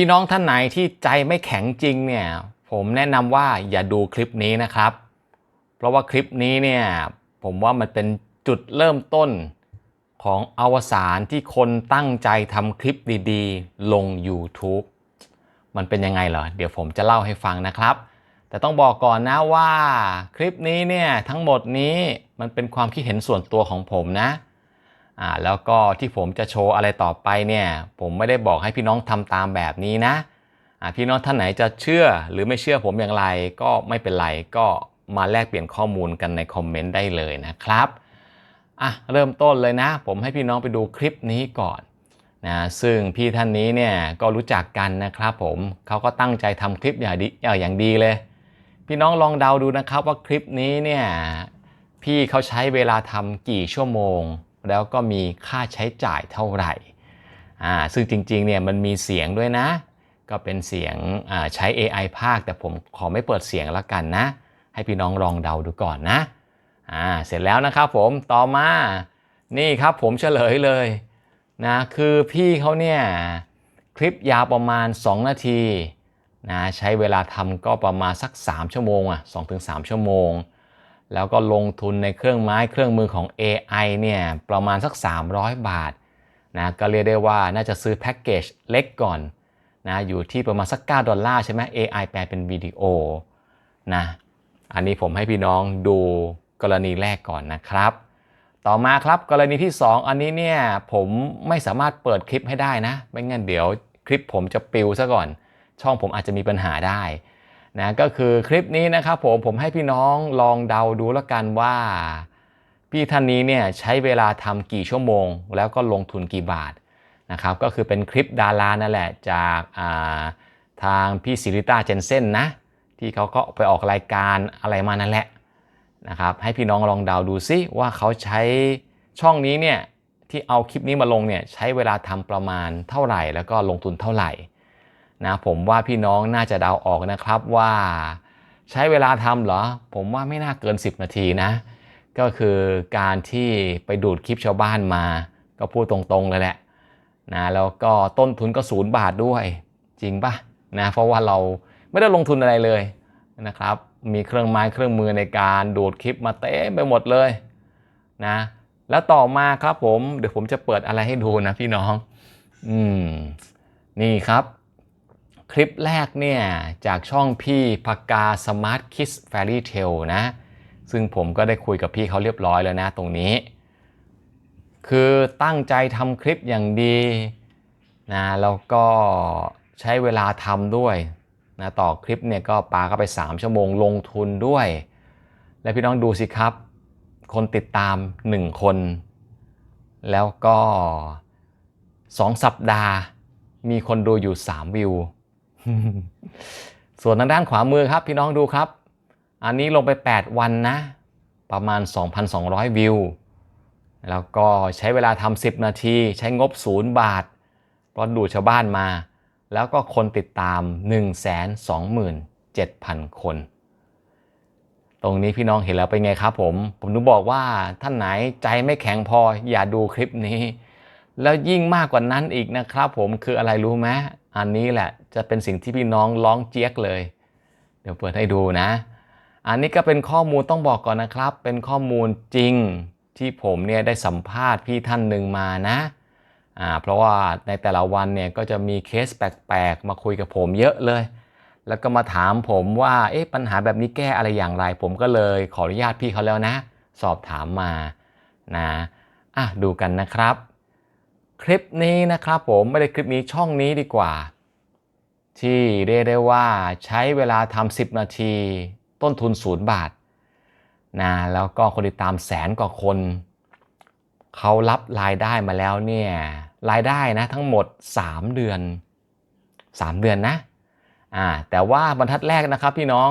พี่น้องท่านไหนที่ใจไม่แข็งจริงเนี่ยผมแนะนำว่าอย่าดูคลิปนี้นะครับ เพราะว่าคลิปนี้เนี่ยผมว่ามันเป็นจุดเริ่มต้นของอวสานที่คนตั้งใจทำคลิปดีๆ ลง YouTube มันเป็นยังไงเหรอ เดี๋ยวผมจะเล่าให้ฟังนะครับ แต่ต้องบอกก่อนนะว่าคลิปนี้เนี่ยทั้งหมดนี้มันเป็นความคิดเห็นส่วนตัวของผมนะ อ่าแล้วก็ที่ผมจะโชว์อะไรต่อไปเนี่ยผมไม่ได้บอกให้พี่น้องทำตามแบบนี้นะอ่าพี่น้องท่านไหนจะเชื่อหรือไม่เชื่อผมอย่างไรก็ไม่เป็นไรก็มาแลกเปลี่ยนข้อมูลกันในคอมเมนต์ได้เลยนะครับอะเริ่มต้นเลยนะ ผมให้พี่น้องไปดูคลิปนี้ก่อนนะซึ่งพี่ท่านนี้เนี่ยก็รู้จักกันนะครับผมเขาก็ตั้งใจทำคลิปอย่างดีอย่างดีเลย พี่น้องลองเดาดูนะครับว่าคลิปนี้เนี่ยพี่เขาใช้เวลาทำกี่ชั่วโมง แล้วก็มีค่าใช้จ่ายเท่าไหร่อ่าซึ่งจริงๆเนี่ยมันมีเสียงด้วยนะ ก็เป็นเสียงใช้ AI ภาค แต่ผมขอไม่เปิดเสียงละกันนะ ให้พี่น้องลองเดาดูก่อนนะอ่าเสร็จแล้วนะครับผมต่อมานี่ครับผมเฉลยเลยนะคือพี่เขาเนี่ยคลิปยาวประมาณ 2 นาทีนะใช้เวลาทำก็ประมาณสัก 3 ชั่วโมงอะ2-3 ชั่วโมง แล้วก็ลงทุนในเครื่องไม้เครื่องมือของ AI เนี่ยประมาณสัก 300 บาทนะก็เรียกได้ว่าน่าจะซื้อแพ็กเกจเล็กก่อนนะอยู่ที่ประมาณสัก 9 ดอลลาร์ใช่ไหม AI แปลเป็นวิดีโอนะอันนี้ผมให้พี่น้องดูกรณีแรกก่อนนะครับ ต่อมาครับกรณีที่ 2 อันนี้เนี่ยผมไม่สามารถเปิดคลิปให้ได้นะ ไม่งั้นเดี๋ยวคลิปผมจะปิวซะก่อน ช่องผมอาจจะมีปัญหาได้ นะก็คือคลิปนี้นะครับผมผมให้พี่น้องลองเดาดูแล้วกันว่า พี่ท่านนี้เนี่ยใช้เวลาทำกี่ชั่วโมง แล้วก็ลงทุนกี่บาทนะครับก็คือเป็นคลิปดารานั่นแหละจากาทางพี่ซิริต้าเจนเซนนะที่เขาก็ไปออกรายการอะไรมานั่นแหละนะครับให้พี่น้องลองเดาดูซิว่าเขาใช้ช่องนี้เนี่ยที่เอาคลิปนี้มาลงเนี่ยใช้เวลาทำประมาณเท่าไหร่ แล้วก็ลงทุนเท่าไหร่ นะผมว่าพี่น้องน่าจะเดาออกนะครับว่าใช้เวลาทำเหรอ ผมว่าไม่น่าเกิน 10 นาทีนะ ก็คือการที่ไปดูดคลิปชาวบ้านมา ก็พูดตรงๆเลยแหละนะแล้วก็ต้นทุนก็ศูนย์บาทด้วย จริงปะนะเพราะว่าเราไม่ได้ลงทุนอะไรเลยนะครับ มีเครื่องไม้เครื่องมือในการดูดคลิปมาเต็มไปหมดเลยนะแล้วต่อมาครับผมเดี๋ยวผมจะเปิดอะไรให้ดูนะพี่น้อง อืม นี่ครับ คลิปแรกเนี่ยจากช่องพี่พกาสมาร์ทคิสแฟรี่เทลนะ ซึ่งผมก็ได้คุยกับพี่เขาเรียบร้อยแล้วนะตรงนี้ คือตั้งใจทำคลิปอย่างดีนะแล้วก็ใช้เวลาทำด้วยนะต่อคลิปเนี่ยก็ปาเข้าไป 3 ชั่วโมงลงทุนด้วย และพี่น้องดูสิครับ คนติดตาม 1 คน แล้วก็ 2 สัปดาห์มีคนดูอยู่ 3 วิว ส่วนทางด้านขวามือครับ พี่น้องดูครับ อันนี้ลงไป 8 วันนะ ประมาณ 2,200 วิว แล้วก็ใช้เวลาทำ10 นาที ใช้งบ 0 บาทเพราะดูชาวบ้านมา แล้วก็คนติดตาม 127,000 คน ตรงนี้พี่น้องเห็นแล้วเป็นไงครับผม ผมนึกบอกว่าท่านไหนใจไม่แข็งพออย่าดูคลิปนี้ แล้วยิ่งมากกว่านั้นอีกนะครับผมคืออะไรรู้ไหมอันนี้แหละจะเป็นสิ่งที่พี่น้องร้องเจี๊ยกเลย เดี๋ยวเปิดให้ดูนะ อันนี้ก็เป็นข้อมูลต้องบอกก่อนนะครับ เป็นข้อมูลจริงที่ผมเนี่ยได้สัมภาษณ์พี่ท่านหนึ่งมานะอ่าเพราะว่าในแต่ละวันเนี่ยก็จะมีเคสแปลกๆ มาคุยกับผมเยอะเลย แล้วก็มาถามผมว่าเอ๊ะปัญหาแบบนี้แก้อะไรอย่างไร ผมก็เลยขออนุญาตพี่เขาแล้วนะ สอบถามมานะอะดูกันนะครับ คลิปนี้นะครับผมไม่ได้คลิปนี้ช่องนี้ดีกว่า ที่เรียกได้ว่าใช้เวลาทำ10 นาที ต้นทุนศูนย์บาทนะแล้วก็คนติดตามแสนกว่าคน เขารับรายได้มาแล้วเนี่ยรายได้นะทั้งหมด 3 เดือน 3 เดือนนะอ่าแต่ว่าบรรทัดแรกนะครับพี่น้อง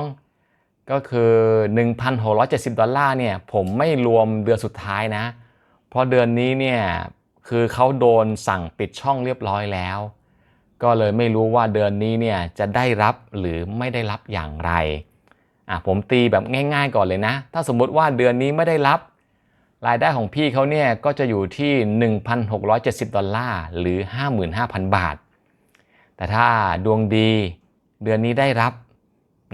ก็คือ 1,670 ดอลลาร์เนี่ยผมไม่รวมเดือนสุดท้ายนะ เพราะเดือนนี้เนี่ยคือเขาโดนสั่งปิดช่องเรียบร้อยแล้ว ก็เลยไม่รู้ว่าเดือนนี้เนี่ยจะได้รับหรือไม่ได้รับอย่างไรอะผมตีแบบง่าย ๆ ก่อนเลยนะ ถ้าสมมุติว่าเดือนนี้ไม่ได้รับ รายได้ของพี่เขาเนี่ยก็จะอยู่ที่ 1,670 ดอลลาร์หรือ 55,000 บาท แต่ถ้าดวงดีเดือนนี้ได้รับ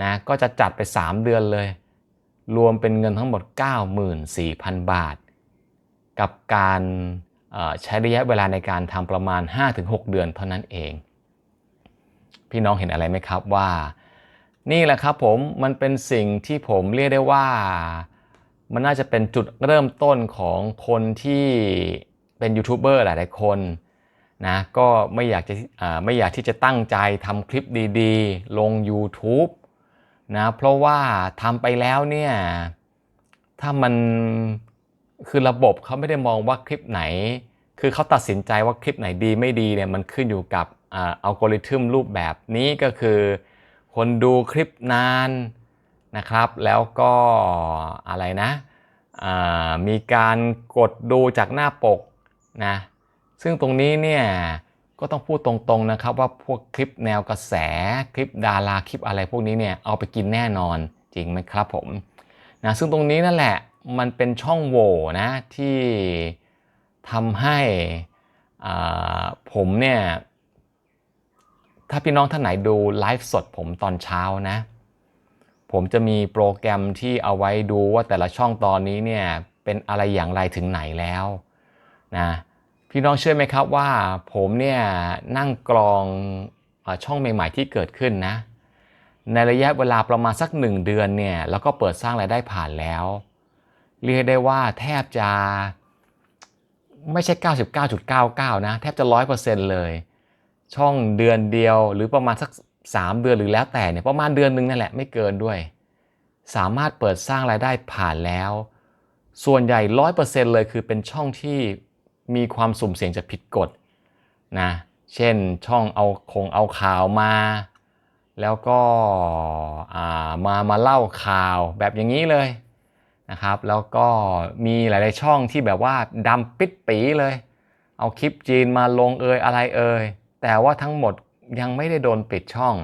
นะก็จะจัดไป 3 เดือนเลย รวมเป็นเงินทั้งหมด 94,000 บาท กับการใช้ระยะเวลาในการทำประมาณ 5-6 เดือนเท่านั้นเอง พี่น้องเห็นอะไรไหมครับว่า นี่แหละครับผมมันเป็นสิ่งที่ผมเรียกได้ว่า มันน่าจะเป็นจุดเริ่มต้นของคนที่เป็นยูทูบเบอร์หลายๆคนนะก็ไม่อยากจะไม่อยากที่จะตั้งใจทำคลิปดีๆ ลง YouTube นะเพราะว่าทำไปแล้วเนี่ยถ้ามันคือระบบเขาไม่ได้มองว่าคลิปไหน คือเขาตัดสินใจว่าคลิปไหนดีไม่ดีเนี่ยมันขึ้นอยู่กับอ่าอัลกอริทึมรูปแบบนี้ก็คือ คนดูคลิปนานนะครับ แล้วก็อะไรนะมีการกดดูจากหน้าปกนะซึ่งตรงนี้เนี่ยก็ต้องพูดตรงๆนะครับว่าพวกคลิปแนวกระแสคลิปดาราคลิปอะไรพวกนี้เนี่ยเอาไปกินแน่นอนจริงไหมครับผมนะซึ่งตรงนี้นั่นแหละมันเป็นช่องโหว่นะที่ ทำให้ผมเนี่ย ถ้าพี่น้องท่านไหนดูไลฟ์สดผมตอนเช้านะ ผมจะมีโปรแกรมที่เอาไว้ดูว่าแต่ละช่องตอนนี้เนี่ยเป็นอะไรอย่างไรถึงไหนแล้วนะพี่น้องเชื่อไหมครับว่าผมเนี่ยนั่งกรองอช่องใหม่ๆที่เกิดขึ้นนะ ในระยะเวลาประมาณสักหนึ่งเดือนเนี่ยแล้วก็เปิดสร้างรายได้ผ่านแล้ว เรียกได้ว่าแทบจะ ไม่ใช่ 99.99 นะ แทบจะ 100%เลย ช่องเดือนเดียวหรือประมาณสัก 3 เดือนหรือแล้วแต่เนี่ยประมาณเดือนหนึงนั่นแหละไม่เกินด้วย สามารถเปิดสร้างรายได้ผ่านแล้ว ส่วนใหญ่ 100%เลยคือเป็นช่องที่มีความสุ่มเสี่ยงจะผิดกฎนะเช่นช่องเอาคงเอาข่าวมา แล้วก็อ่ามามาเล่าข่าวแบบอย่างนี้เลย นะครับ แล้วก็มีหลาย ๆ ช่องที่แบบว่าดำปิดปีเลย เอาคลิปจีนมาลงเอยอะไรเอยแต่ว่าทั้งหมดยังไม่ได้โดนปิดช่อง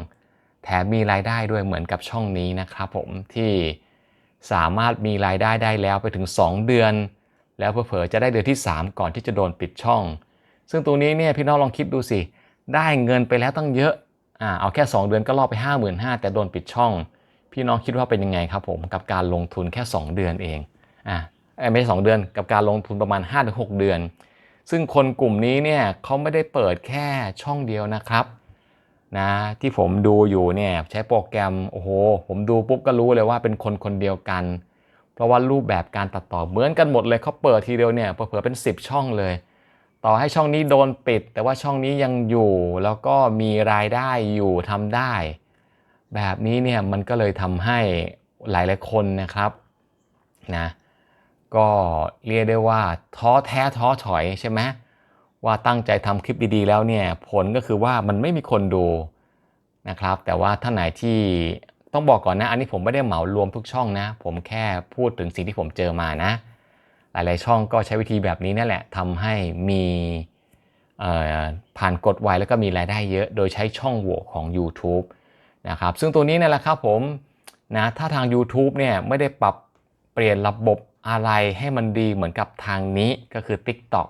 แถมมีรายได้ด้วยเหมือนกับช่องนี้นะครับผมที่สามารถมีรายได้ได้แล้วไปถึง 2 เดือน แล้วเผลอๆจะได้เดือนที่ 3 ก่อนที่จะโดนปิดช่อง ซึ่งตรงนี้เนี่ยพี่น้องลองคิดดูสิได้เงินไปแล้วตั้งเยอะอ่าเอาแค่ 2 เดือนก็ล่อไป 5 5 0 0 0แต่โดนปิดช่อง พี่น้องคิดว่าเป็นยังไงครับผมกับการลงทุนแค่ 2 เดือนเองอ่าไม่ใช่2เดือนกับการลงทุนประมาณ 5-6 เดือน ซึ่งคนกลุ่มนี้เนี่ยเขาไม่ได้เปิดแค่ช่องเดียวนะครับนะที่ผมดูอยู่เนี่ยใช้โปรแกรมโอ้โหผมดูปุ๊บก็รู้เลยว่าเป็นคนคนเดียวกัน เพราะว่ารูปแบบการตัดต่อเหมือนกันหมดเลยเขาเปิดทีเดียวเนี่ยเผลอๆเป็น 10 ช่องเลย ต่อให้ช่องนี้โดนปิด แต่ว่าช่องนี้ยังอยู่แล้วก็มีรายได้อยู่ทำได้ แบบนี้เนี่ยมันก็เลยทำให้หลายๆคนนะครับนะก็เรียกได้ว่าท้อแท้ท้อถอยใช่ไหมว่าตั้งใจทำคลิปดีๆ แล้วเนี่ยผลก็คือว่ามันไม่มีคนดูนะครับ แต่ว่าท่านไหนที่ต้องบอกก่อนนะ อันนี้ผมไม่ได้เหมารวมทุกช่องนะ ผมแค่พูดถึงสิ่งที่ผมเจอมานะ หลายๆช่องก็ใช้วิธีแบบนี้นั่นแหละทำให้มีผ่านกฎไวแล้วก็มีรายได้เยอะ โดยใช้ช่องโหว่ของ YouTube นะครับซึ่งตัวนี้เนี่ยแหละครับผมนะถ้าทาง YouTube เนี่ยไม่ได้ปรับเปลี่ยนระบบอะไรให้มันดีเหมือนกับทางนี้ก็คือ TikTok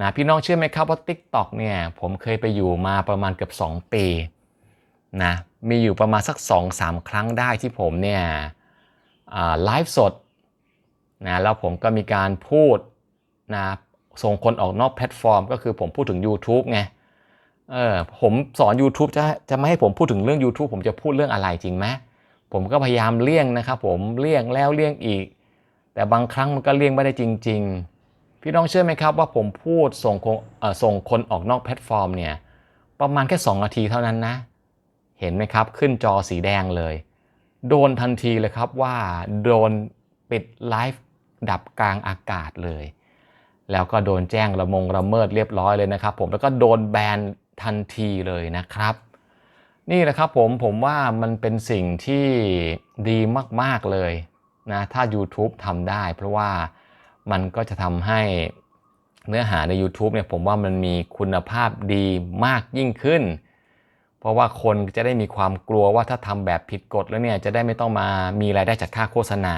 นะพี่น้องเชื่อไหมครับว่า TikTok เนี่ยผมเคยไปอยู่มาประมาณเกือบ 2 ปีนะมีอยู่ประมาณสัก 2-3 ครั้งได้ที่ผมเนี่ยไลฟ์สดนะแล้วผมก็มีการพูดนะส่งคนออกนอกแพลตฟอร์ม ก็คือผมพูดถึง YouTube ไง เออผมสอน YouTube จะจะไม่ให้ผมพูดถึงเรื่อง YouTube ผมจะพูดเรื่องอะไรจริงไหมผมก็พยายามเลี่ยงนะครับผมเลี่ยงแล้วเลี่ยงอีก แต่บางครั้งมันก็เลี่ยงไม่ได้จริง ๆ พี่น้องเชื่อไหมครับว่าผมพูดส่งคนเอ่อส่งคนออกนอกแพลตฟอร์มเนี่ยประมาณแค่ 2 นาทีเท่านั้นนะ เห็นไหมครับขึ้นจอสีแดงเลย โดนทันทีเลยครับว่าโดนปิดไลฟ์ดับกลางอากาศเลย แล้วก็โดนแจ้งละมงละเมิดเรียบร้อยเลยนะครับผมแล้วก็โดนแบน ทันทีเลยนะครับ นี่แหละครับผมผมว่ามันเป็นสิ่งที่ดีมากๆเลยนะถ้า YouTube ทำได้ เพราะว่ามันก็จะทำให้เนื้อหาใน YouTube เนี่ยผมว่ามันมีคุณภาพดีมากยิ่งขึ้น เพราะว่าคนจะได้มีความกลัวว่าถ้าทำแบบผิดกฎแล้วเนี่ยจะได้ไม่ต้องมามีรายได้จากค่าโฆษณา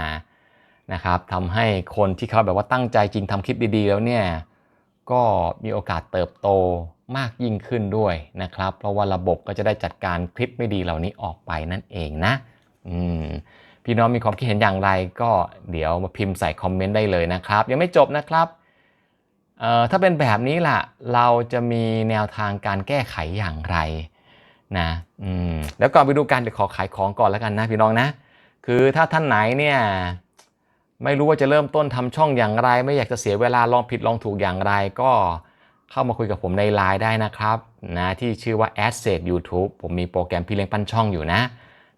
นะครับทำให้คนที่เขาแบบว่าตั้งใจจริงทำคลิปดีๆ แล้วเนี่ยก็มีโอกาสเติบโต มากยิ่งขึ้นด้วยนะครับ เพราะว่าระบบก็จะได้จัดการคลิปไม่ดีเหล่านี้ออกไปนั่นเองนะอืมพี่น้องมีความคิดเห็นอย่างไรก็เดี๋ยวมาพิมพ์ใส่คอมเมนต์ได้เลยนะครับ ยังไม่จบนะครับเอ่อถ้าเป็นแบบนี้ล่ะ เราจะมีแนวทางการแก้ไขอย่างไรนะอืมแล้วก่อนไปดูกันเดี๋ยวขอขายของก่อนแล้วกันนะพี่น้องนะ คือถ้าท่านไหนเนี่ยไม่รู้ว่าจะเริ่มต้นทำช่องอย่างไร ไม่อยากจะเสียเวลาลองผิดลองถูกอย่างไรก็ เข้ามาคุยกับผมในไลน์ได้นะครับนะที่ชื่อว่า a d s e t YouTube ผมมีโปรแกรมพี่เลี้ยงปั้นช่องอยู่นะ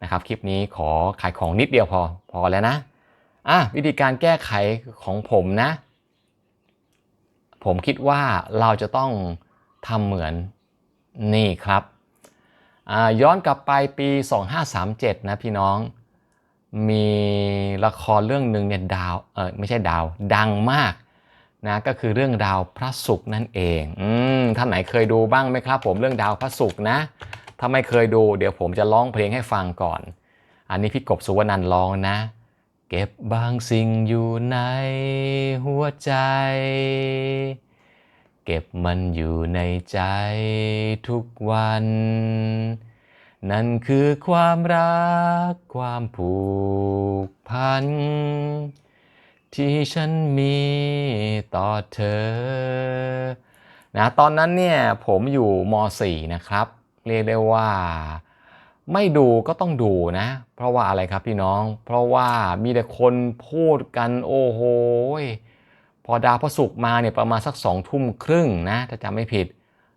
นะครับคลิปนี้ขอขายของนิดเดียวพอพอแล้วนะอะวิธีการแก้ไขของผมนะ ผมคิดว่าเราจะต้องทำเหมือนนี่ครับอ่าย้อนกลับไปปี 2537 นะพี่น้อง มีละครเรื่องหนึ่งเนี่ยดาวเออไม่ใช่ดาว ดังมาก นะก็คือเรื่องดาวพระศุกร์นั่นเองอืมท่านไหนเคยดูบ้างไหมครับ ผมเรื่องดาวพระศุกร์นะ ถ้าไม่เคยดู เดี๋ยวผมจะร้องเพลงให้ฟังก่อน อันนี้พี่กบสุวรรณันร้องนะ เก็บบางสิ่งอยู่ในหัวใจ เก็บมันอยู่ในใจทุกวัน นั่นคือความรักความผูกพัน ที่ฉันมีต่อเธอนะตอนนั้นเนี่ยผมอยู่ม .4 นะครับ เรียกได้ว่าไม่ดูก็ต้องดูนะ เพราะว่าอะไรครับพี่น้อง เพราะว่ามีแต่คนพูดกันโอ้โหพอดาวพระศุกร์มาเนี่ยประมาณสักสองทุ่มครึ่งนะถ้าจำไม่ผิด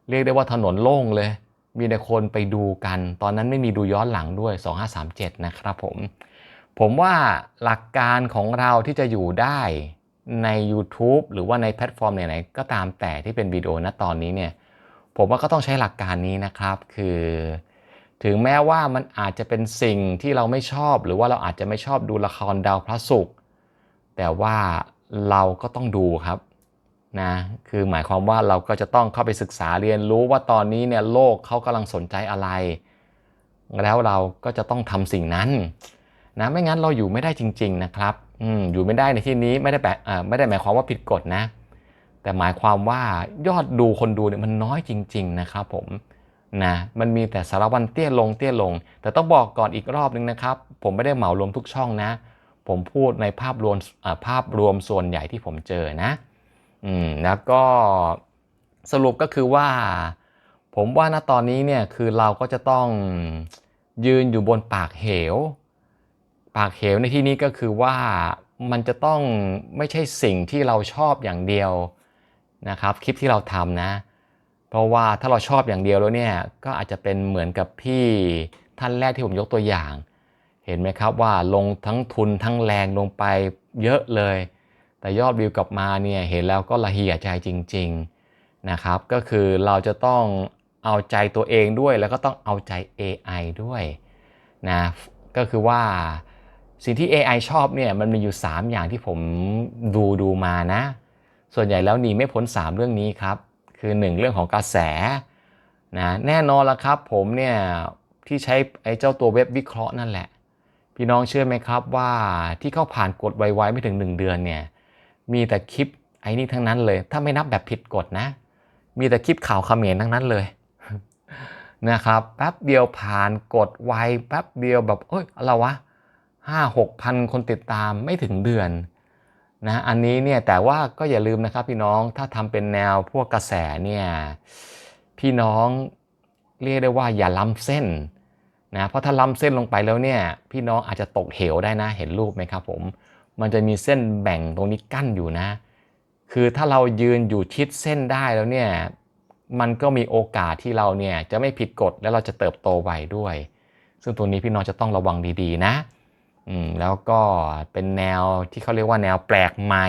เรียกได้ว่าถนนโล่งเลย มีแต่คนไปดูกัน ตอนนั้นไม่มีดูย้อนหลังด้วย 2537 นะครับผม ผมว่าหลักการของเราที่จะอยู่ได้ใน YouTube หรือว่าในแพลตฟอร์มไหนๆก็ตามแต่ที่เป็นวิดีโอณตอนนี้เนี่ยผมว่าก็ต้องใช้หลักการนี้นะครับคือ ถึงแม้ว่ามันอาจจะเป็นสิ่งที่เราไม่ชอบ หรือว่าเราอาจจะไม่ชอบดูละครดาวพระศุกร์แต่ว่าเราก็ต้องดูครับนะคือหมายความว่าเราก็จะต้องเข้าไปศึกษาเรียนรู้ว่าตอนนี้เนี่ยโลกเขากำลังสนใจอะไร แล้วเราก็จะต้องทำสิ่งนั้น นะไม่งั้นเราอยู่ไม่ได้จริง ๆนะครับอืมอยู่ไม่ได้ในที่นี้ไม่ได้แปลไม่ได้หมายความว่าผิดกฎนะ แต่หมายความว่ายอดดูคนดูเนี่ยมันน้อยจริง ๆ นะครับผมนะมันมีแต่สารวันเตี้ยลงเตี้ยลง แต่ต้องบอกก่อนอีกรอบนึงนะครับ ผมไม่ได้เหมารวมทุกช่องนะ ผมพูดในภาพรวมภาพรวมส่วนใหญ่ที่ผมเจอนะอืมแล้วก็สรุปก็คือว่า ผมว่าณตอนนี้เนี่ยคือเราก็จะต้องยืนอยู่บนปากเหว ปากเหวในที่นี้ก็คือว่ามันจะต้องไม่ใช่สิ่งที่เราชอบอย่างเดียวนะครับ คลิปที่เราทำนะ เพราะว่าถ้าเราชอบอย่างเดียวแล้วเนี่ยก็อาจจะเป็นเหมือนกับพี่ท่านแรกที่ผมยกตัวอย่าง เห็นไหมครับว่าลงทั้งทุนทั้งแรงลงไปเยอะเลย แต่ยอดวิวกลับมาเนี่ยเห็นแล้วก็ละเหี่ยใจจริง ๆนะครับ ก็คือเราจะต้องเอาใจตัวเองด้วยแล้วก็ต้องเอาใจ AI ด้วยนะก็คือว่า สิ่งที่ AI ชอบเนี่ยมันมีอยู่ 3 อย่างที่ผมดูดูมานะ ส่วนใหญ่แล้วหนีไม่พ้น 3 เรื่องนี้ครับ คือ 1 เรื่องของกระแสนะแน่นอนละครับผมเนี่ยที่ใช้ไอ้เจ้าตัวเว็บวิเคราะห์นั่นแหละ พี่น้องเชื่อไหมครับว่าที่เขาผ่านกฎไวๆไม่ถึง 1 เดือนเนี่ยมีแต่คลิปไอ้นี่ทั้งนั้นเลย ถ้าไม่นับแบบผิดกฎนะ มีแต่คลิปข่าวเขมรทั้งนั้นเลยนะครับแป๊บเดียวผ่านกฎไวแป๊บเดียวแบบเอ้ยอะไรวะ ห้าหกพันคนติดตามไม่ถึงเดือนนะอันนี้เนี่ยแต่ว่าก็อย่าลืมนะครับพี่น้องถ้าทำเป็นแนวพวกกระแสเนี่ยพี่น้องเรียกได้ว่าอย่าล้ำเส้นนะเพราะถ้าล้ำเส้นลงไปแล้วเนี่ยพี่น้องอาจจะตกเหวได้นะเห็นรูปไหมครับผมมันจะมีเส้นแบ่งตรงนี้กั้นอยู่นะ คือถ้าเรายืนอยู่ชิดเส้นได้แล้วเนี่ยมันก็มีโอกาสที่เราเนี่ยจะไม่ผิดกฎและเราจะเติบโตไวด้วย ซึ่งตรงนี้พี่น้องจะต้องระวังดีๆนะ อืมแล้วก็เป็นแนวที่เขาเรียกว่าแนวแปลกใหม่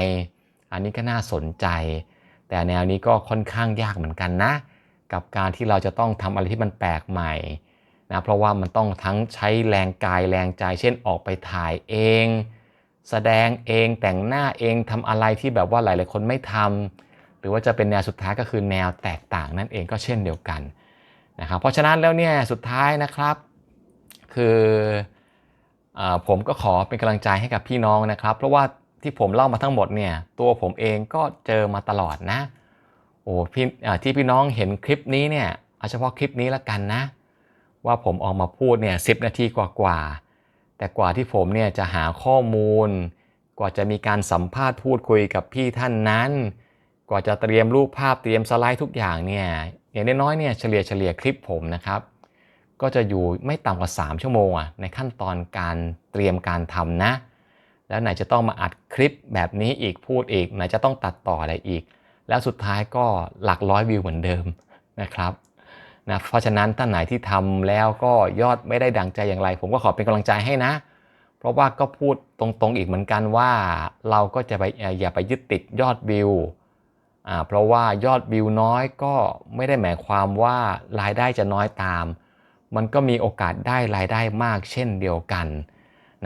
อันนี้ก็น่าสนใจ แต่แนวนี้ก็ค่อนข้างยากเหมือนกันนะ กับการที่เราจะต้องทำอะไรที่มันแปลกใหม่นะเพราะว่ามันต้องทั้งใช้แรงกายแรงใจ เช่นออกไปถ่ายเอง แสดงเองแต่งหน้าเองทำอะไรที่แบบว่าหลาย ๆ คนไม่ทำหรือว่าจะเป็นแนวสุดท้ายก็คือแนวแตกต่างนั่นเองก็เช่นเดียวกันนะครับเพราะฉะนั้นแล้วเนี่ยสุดท้ายนะครับ คือ ผมก็ขอเป็นกำลังใจให้กับพี่น้องนะครับ เพราะว่าที่ผมเล่ามาทั้งหมดเนี่ยตัวผมเองก็เจอมาตลอดนะโอ้พี่ที่พี่น้องเห็นคลิปนี้เนี่ยเอาเฉพาะคลิปนี้ละกันนะ ว่าผมออกมาพูดเนี่ยสินาทีกว่าๆแต่กว่าที่ผมเนี่ยจะหาข้อมูล กว่าจะมีการสัมภาษณ์พูดคุยกับพี่ท่านนั้น กว่าจะเตรียมรูปภาพเตรียมสไลด์ทุกอย่างเนี่ยอย่างน้อยๆเนี่ยเฉลี่ยเฉลี่ยคลิปผมนะครับ ก็จะอยู่ไม่ต่ำกว่า 3 ชั่วโมงอะในขั้นตอนการเตรียมการทำนะ แล้วไหนจะต้องมาอัดคลิปแบบนี้อีกพูดอีก ไหนจะต้องตัดต่ออะไรอีก แล้วสุดท้ายก็หลักร้อยวิวเหมือนเดิมนะครับนะเพราะฉะนั้นท่านไหนที่ทำแล้วก็ยอดไม่ได้ดังใจอย่างไร ผมก็ขอเป็นกำลังใจให้นะ เพราะว่าก็พูดตรงๆอีกเหมือนกันว่า เราก็จะไปอย่าไปยึดติดยอดวิวอ่าเพราะว่ายอดวิวน้อยก็ไม่ได้หมายความว่ารายได้จะน้อยตาม มันก็มีโอกาสได้รายได้มากเช่นเดียวกัน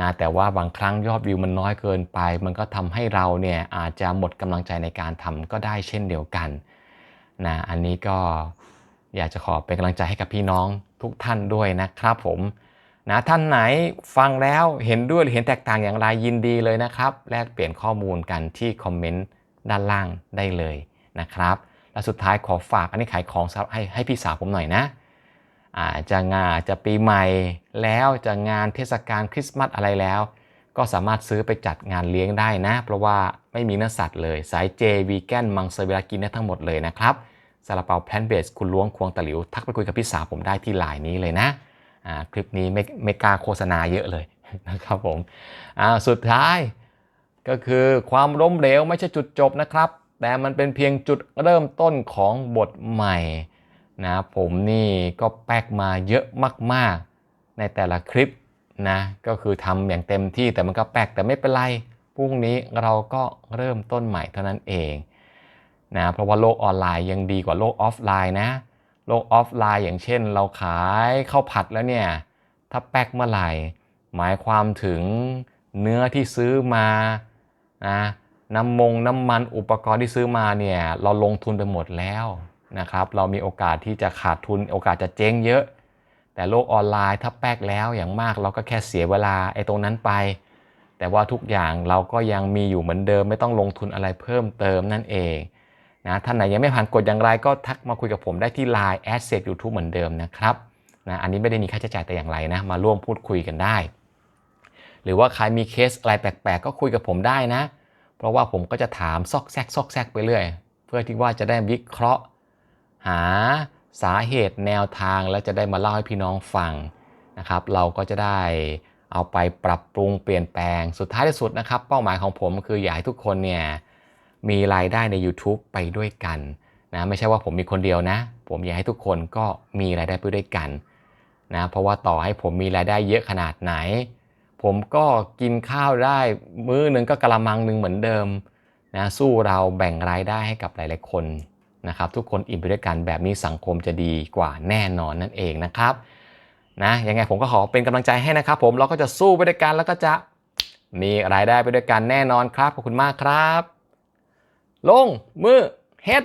นะแต่ว่าบางครั้งยอดวิวมันน้อยเกินไป มันก็ทำให้เราเนี่ยอาจจะหมดกำลังใจในการทำก็ได้เช่นเดียวกันนะอันนี้ก็อยากจะขอเป็นกำลังใจให้กับพี่น้องทุกท่านด้วยนะครับผมนะท่านไหนฟังแล้วเห็นด้วยหรือเห็นแตกต่างอย่างไรยินดีเลยนะครับ แลกเปลี่ยนข้อมูลกันที่คอมเมนต์ด้านล่างได้เลยนะครับ และสุดท้ายขอฝากอันนี้ขายของให้ให้พี่สาวผมหน่อยนะ จะงานจะปีใหม่แล้วจะงานเทศกาลคริสต์มาสอะไรแล้ว ก็สามารถซื้อไปจัดงานเลี้ยงได้นะ เพราะว่าไม่มีเนื้อสัตว์เลยสายเจวีแกนมังสวิรัตกินได้ทั้งหมดเลยนะครับซาลาเปาแพลนเบสคุณล้วงควงตะหลิว ทักไปคุยกับพี่สาวผมได้ที่ไลน์นี้เลยนะคลิปนี้ไม่ไม่กล้าโฆษณาเยอะเลยนะครับผมสุดท้ายก็คือความล้มเหลวไม่ใช่จุดจบนะครับ แต่มันเป็นเพียงจุดเริ่มต้นของบทใหม่ นะผมนี่ก็แป๊กมาเยอะมากๆ ในแต่ละคลิปนะก็คือทำอย่างเต็มที่แต่มันก็แป๊กแต่ไม่เป็นไรพรุ่งนี้เราก็เริ่มต้นใหม่เท่านั้นเองนะเพราะว่าโลกออนไลน์ยังดีกว่าโลกออฟไลน์นะ โลกออฟไลน์อย่างเช่น เราขายข้าวผัดแล้วเนี่ยถ้าแป๊กเมื่อไหร่ หมายความถึงเนื้อที่ซื้อมานะน้ำมงน้ำมันอุปกรณ์ที่ซื้อมาเนี่ยเราลงทุนไปหมดแล้ว นะครับ เรามีโอกาสที่จะขาดทุนโอกาสจะเจ๊งเยอะ แต่โลกออนไลน์ถ้าแป๊กแล้วอย่างมากเราก็แค่เสียเวลาไอ้ตรงนั้นไป แต่ว่าทุกอย่างเราก็ยังมีอยู่เหมือนเดิม ไม่ต้องลงทุนอะไรเพิ่มเติมนั่นเองนะท่านไหนยังไม่ผ่านกฎอย่างไรก็ทักมาคุยกับผมได้ที่ Line แอดเซ YouTube เหมือนเดิมนะครับนะอันนี้ไม่ได้มีค่าใช้จ่ายแต่อย่างไรนะมาร่วมพูดคุยกันได้ หรือว่าใครมีเคสอะไรแปลกๆ ก็คุยกับผมได้นะ เพราะว่าผมก็จะถามซอกแซกซอกแซกไปเรื่อย เพื่อที่ว่าจะได้วิเคราะห์ หาสาเหตุแนวทางแล้วจะได้มาเล่าให้พี่น้องฟังนะครับ เราก็จะได้เอาไปปรับปรุงเปลี่ยนแปลงสุดท้ายที่สุดนะครับ เป้าหมายของผมคืออยากให้ทุกคนเนี่ยมีรายได้ใน YouTube ไปด้วยกันนะไม่ใช่ว่าผมมีคนเดียวนะ ผมอยากให้ทุกคนก็มีรายได้ไปด้วยกันนะเพราะว่าต่อให้ผมมีรายได้เยอะขนาดไหน ผมก็กินข้าวได้มื้อหนึ่งก็กะละมังหนึ่งเหมือนเดิมนะสู้เราแบ่งรายได้ให้กับหลาย ๆ คน นะครับทุกคนอิ่มไปด้วยกันแบบนี้สังคมจะดีกว่าแน่นอนนั่นเองนะครับนะยังไงผมก็ขอเป็นกำลังใจให้นะครับ ผมเราก็จะสู้ไปด้วยกันแล้วก็จะมีรายได้ไปด้วยกันแน่นอนครับขอบคุณมากครับ ลงมือเฮ็ด